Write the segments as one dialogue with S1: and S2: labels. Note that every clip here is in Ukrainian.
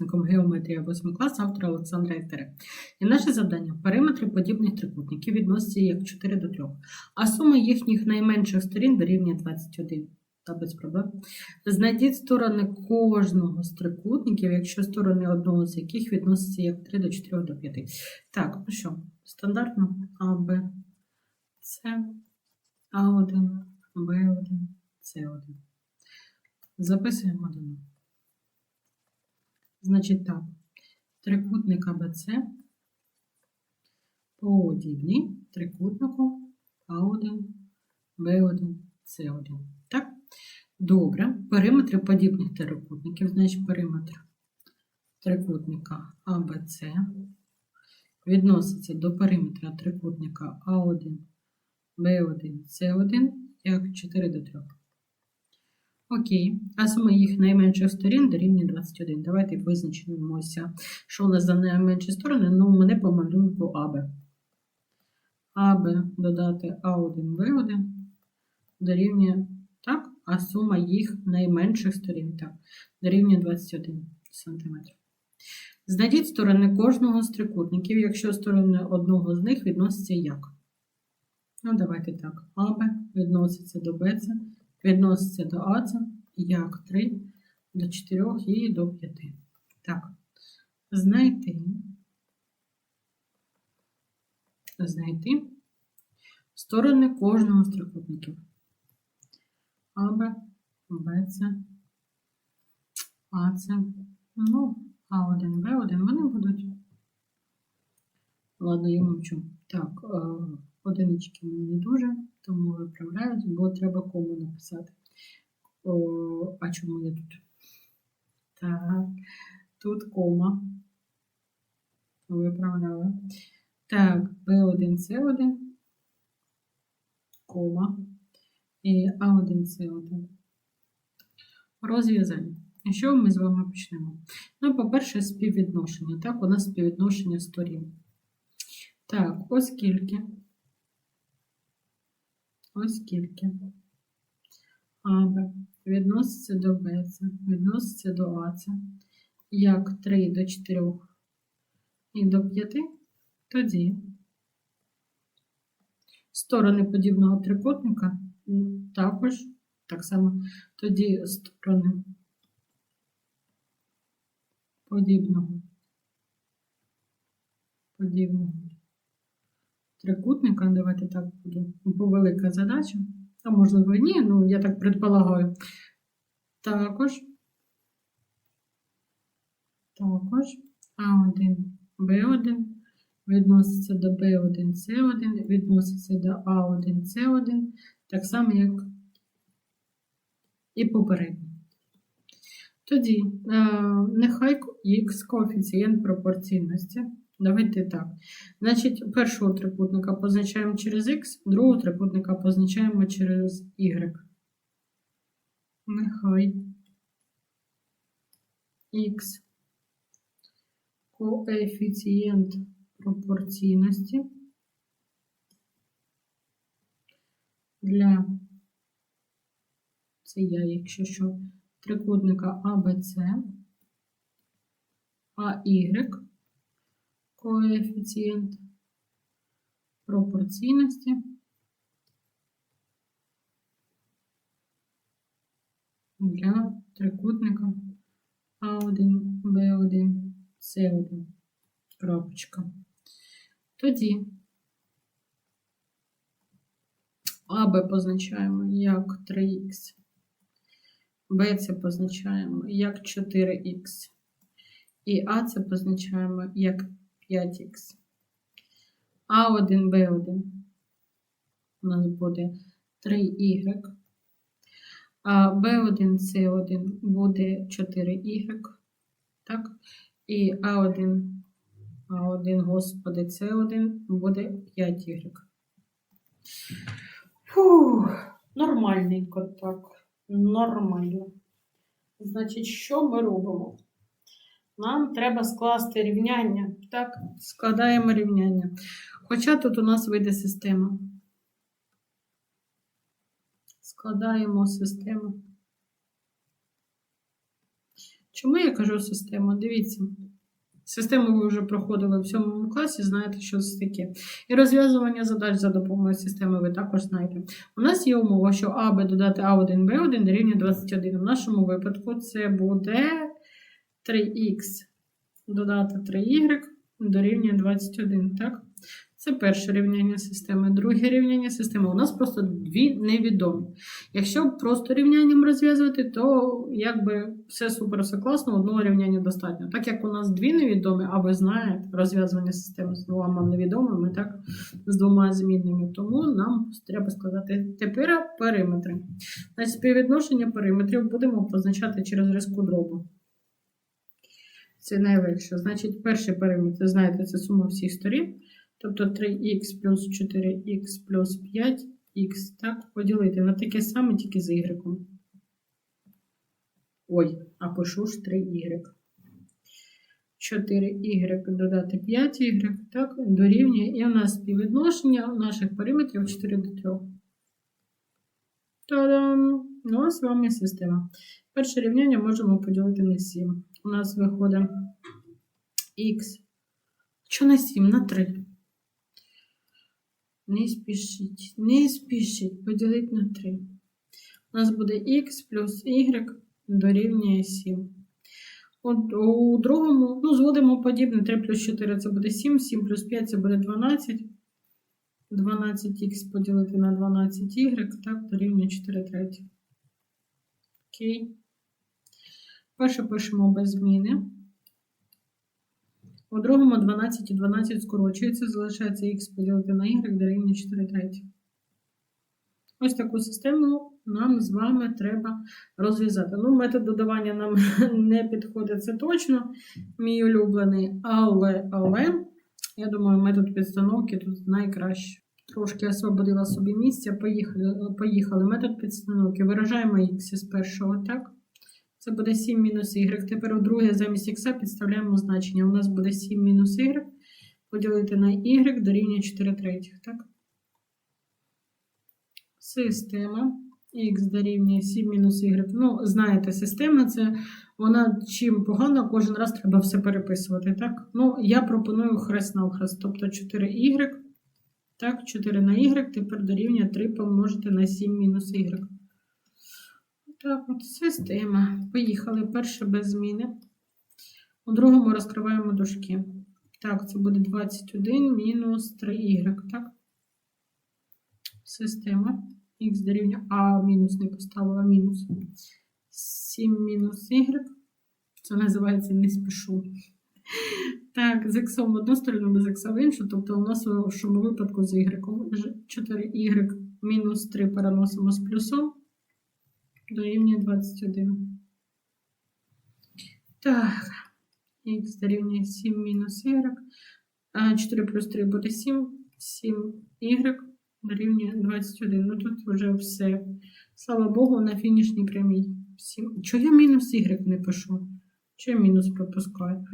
S1: підручником Геометрія 8 клас автора Олександра Ейтере. І наше завдання периметри подібних трикутників відносяться як 4 до 3, а сума їхніх найменших сторін дорівнює 21. Та без проблем. Знайдіть сторони кожного з трикутників, якщо сторони одного з яких відносяться як 3 до 4 до 5. Так, ну що, стандартно А, Б, С, А1, Б1, С1. Записуємо них. Значить так, трикутник АБЦ подібний трикутнику А1, Б1, С1. Так? Добре. Периметри подібних трикутників, значить периметр трикутника АБЦ відноситься до периметра трикутника А1, Б1, С1 як 4 до 3. Окей, а сума їх найменших сторін дорівнює 21. Давайте визначимося, що у нас за найменші сторони. Ну, мене по АБ. АБ додати А1, Б1 дорівнює так, а сума їх найменших сторін так, дорівнює 21 см. Знайдіть сторони кожного з трикутників, якщо сторони одного з них відносяться як. Ну, давайте так. АБ відноситься до БЦ, відноситься до АЦ, як 3 до 4 і до 5. Так, знайти. Знайти сторони кожного з трикутників. АБ, БЦ, АЦ, ну, А1, Б1, вони будуть. Ладно, я мовчу. Так, е, одинички мені не дуже, тому виправляють, бо треба кому написати. О, а чому я тут? Так, тут кома. Виправляю. Так, Б1, С1, кома і А1, С1. Розв'язання. Що ми з вами почнемо? Ну, по-перше, співвідношення. Так, у нас співвідношення сторін. Так, оскільки, оскільки АБ відноситься до БЦ, відноситься до АЦ, як 3 до 4 і до 5, тоді сторони подібного трикутника також так само тоді сторони подібного подібного трикутника. Давайте так буду. Бо велика задача. А можливо, ні, ну я так предполагаю. Також, також А1, Б1 відноситься до Б1, С1, відноситься до А1, С1, так само, як і попередньо. Тоді, е, нехай х коефіцієнт пропорційності. Давайте так. Значить, першого трикутника позначаємо через х, другого трикутника позначаємо через y. Нехай х коефіцієнт пропорційності для це я, якщо що, трикутника АБЦ, а Y коефіцієнт пропорційності для трикутника А1, Б1, С1. Крапочка. Тоді АБ позначаємо як 3х, Б це позначаємо як 4х, і А це позначаємо як 5х. А1, Б1 у нас буде 3y, а Б1, С1 буде 4y, так? І А1, А1, господи, С1 буде 5y. Фух, нормальненько так. Нормально. Значить, що ми робимо? Нам треба скласти рівняння. Так, складаємо рівняння. Хоча тут у нас вийде система. Складаємо систему. Чому я кажу система? Дивіться. Систему ви вже проходили в сьомому класі, знаєте, що це таке. І розв'язування задач за допомогою системи ви також знаєте. У нас є умова, що А, Б додати А1, Б1 дорівнює 21. В нашому випадку це буде 3х додати 3y дорівнює 21. Так? Це перше рівняння системи. Друге рівняння системи. У нас просто дві невідомі. Якщо просто рівнянням розв'язувати, то якби все супер, все класно, одного рівняння достатньо. Так як у нас дві невідомі, а ви знаєте, розв'язування системи з двома невідомими, так, з двома змінними, тому нам треба складати тепер периметри. Значить, співвідношення периметрів будемо позначати через різку дробу. Це найлегше. Значить, перший периметр, знаєте, це сума всіх сторін. Тобто 3х плюс 4х плюс 5х, так, поділити на таке саме, тільки з y. Ой, а пишу ж 3y. 4y додати 5y, так, дорівнює. І у нас співвідношення наших периметрів 4 до 3. Та-дам! Ну, ось вам і система. Перше рівняння можемо поділити на 7. У нас виходить х. Що на 7? На 3. Не спішіть, не спішіть, поділити на 3. У нас буде х плюс y дорівнює 7. От у другому, ну, зводимо подібне, 3 плюс 4 це буде 7, 7 плюс 5 це буде 12. 12х поділити на 12y, так, дорівнює 4 треті. Окей. Перше пишемо без зміни. У другому 12 і 12 скорочується, залишається х поділити на y дорівнює 4 треті. Ось таку систему нам з вами треба розв'язати. Ну, метод додавання нам не підходить, це точно, мій улюблений, але, але, я думаю, метод підстановки тут найкраще. Трошки освободила собі місця, поїхали, поїхали. Метод підстановки. Виражаємо х з першого, так? Це буде 7 мінус y. Тепер у друге замість х підставляємо значення. У нас буде 7 мінус y поділити на y дорівнює 4 третіх, так? Система х дорівнює 7 мінус y. Ну, знаєте, система це вона чим погано, кожен раз треба все переписувати, так? Ну, я пропоную хрест на хрест, тобто 4y. Так, 4 на y тепер дорівнює 3 помножити на 7 мінус y. Так, от система. Поїхали. Перше без зміни. У другому розкриваємо дужки. Так, це буде 21 мінус 3y, так? Система. Х дорівнює А мінус не поставила мінус. 7 мінус y. Це називається не спішу. Так, з х в одну сторону, без х в іншу. Тобто у нас в цьому випадку з y. 4y мінус 3 переносимо з плюсом. Дорівнює 21. Так, х дорівнює 7 мінус y. 4 плюс 3 буде 7. 7y дорівнює 21. Ну тут вже все. Слава Богу, на фінішній прямій. 7. Чого я мінус y не пишу? Чого я мінус пропускаю?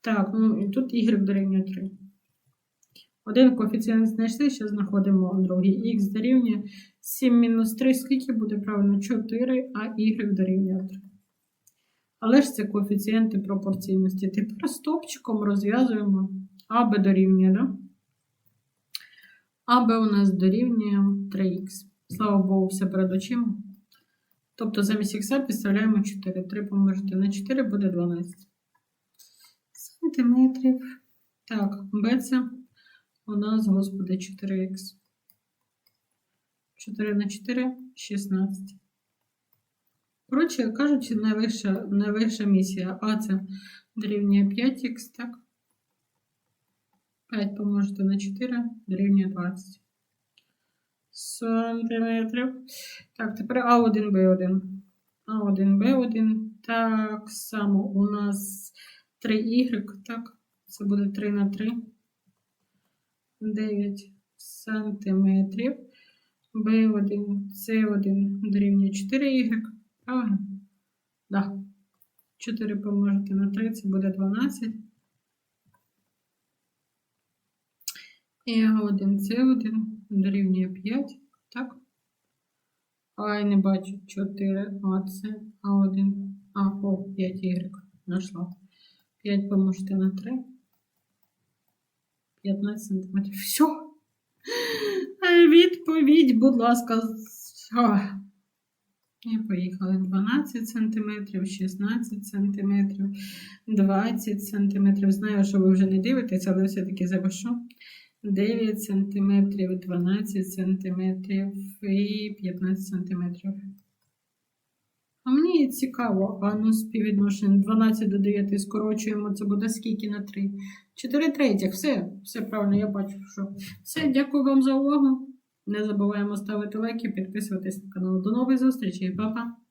S1: Так, ну і тут y дорівнює 3. Один коефіцієнт знайшли, ще знаходимо другий. Х дорівнює 7 мінус 3, скільки буде правильно? 4, а y дорівнює 3. Але ж це коефіцієнти пропорційності. Тепер стопчиком розв'язуємо АБ дорівнює, да? АБ у нас дорівнює 3х. Слава Богу, все перед очима. Тобто замість х підставляємо 4. 3 помножити на 4 буде 12 сантиметрів. Так, Б це у нас, господи, 4х. 4 на 4 16. Коротше кажучи, найвища, найвища місія. А це дорівнює 5х, так? 5 помножити на 4 дорівнює 20 сантиметрів. Так, тепер А1, Б1. А1, Б1. Так само у нас 3y, так? Це буде 3 на 3. 9 сантиметрів. B1, C1 дорівнює 4y. Правильно? Да. 4 помножити на 3, це буде 12. І А1, С1 дорівнює 5. Так? А я не бачу 4, а це А1, А, О, 5y. Нашла. 5 помножити на 3. 15 сантиметрів. Все. Відповідь, будь ласка. І поїхали. 12 сантиметрів, 16 сантиметрів, 20 сантиметрів. Знаю, що ви вже не дивитесь, але все-таки запишу. 9 сантиметрів, 12 сантиметрів і 15 сантиметрів. Мені цікаво, а ну співвідношення 12 до 9 скорочуємо, це буде скільки на 3? 4 третіх, все, все правильно, я бачу, що. Все, дякую вам за увагу. Не забуваємо ставити лайки, підписуватись на канал. До нових зустрічей, па-па!